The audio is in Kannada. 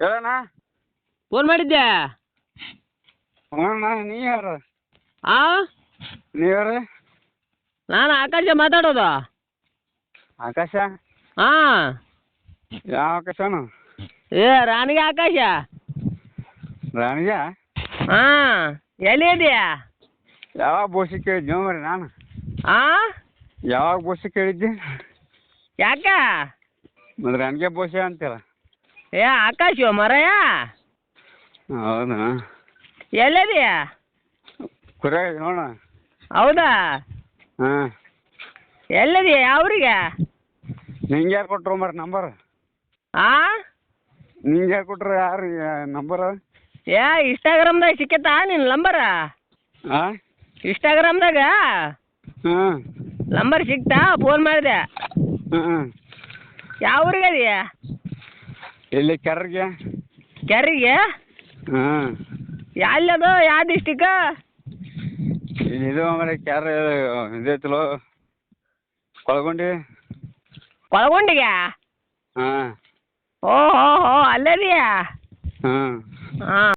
ಹೇಳಣ್ಣ. ಫೋನ್ ಮಾಡಿದ್ದೆ ಅಣ್ಣ ನೀ ಯಾರು? ಆ? ನೀ ಯಾರು ನಾನು ಆಕಾಶ ಮಾತಾಡೋದು. ಆಕಾಶ? ಹಾ ಯಾವ ಆಕಾಶನು? ಏ ರಾಣಿಗೆ ಆಕಾಶ. ರಾಣಿಗ? ಹಾ ಎಲ್ಲಿ ಇದೆಯಾ? ಯಾವಾಗ ಬೋಸಿ ಕೇಳಿದ್ದೆ ಮರಿ ನಾನು. ಆ? ಯಾವಾಗ ಬೋಸಿ ಕೇಳಿದ್ದೆ? ಯಾಕ? ಮತ್ತೆ ರಾಣಿಗೆ ಬೋಸೆ ಅಂತೀರ. ಏ ಆಕಾಶ ಮರಯ್ಯ ಹೌದಾ? ಎಲ್ಲಿದೆಯಾ? ಕುರಿಯಾಗ ನೋಡ ಹೌದಾ? ಹಾಂ. ಎಲ್ಲಿದೆಯಾ? ಯಾವ್ರಿಗೆ ನಿಂಗೆ ಯಾರು ಕೊಟ್ರು ಮರ ನಂಬರ್ ಆ? ನಿಂಗೆ ಯಾರು ಕೊಟ್ರು ಯಾರು ನಂಬರ್ ಏ ಇನ್ಸ್ಟಾಗ್ರಾಮ್ದಾಗ ಸಿಕ್ಕತ್ತಾ ನಿನ್ನ ನಂಬರ ಹಾಂ ಇನ್ಸ್ಟಾಗ್ರಾಮ್ದಾಗ ಹಾಂ. ನಂಬರ್ ಸಿಕ್ತಾ? ಫೋನ್ ಮಾಡಿದೆ. ಹಾಂ ಯಾವ ಊರಿಗೆ ಇದೆಯಾ ಇಲ್ಲಿ ಕೆರ್ಗೆ? ಕೆರಿಗೆ? ಹಾಂ. ಎಲ್ಲದು ಯಾವ ಡಿಸ್ಟಿಕ್ ಇದು ಮರ ಕ್ಯಾರ ಇದೈತಲೋ ಕೊಳಗುಂಡಿ. ಕೊಳಗುಂಡಿಗೆ? ಹಾಂ. ಓ ಹೋ ಹೋ ಅಲ್ಲದಿಯಾ ಹಾಂ. ಹಾಂ.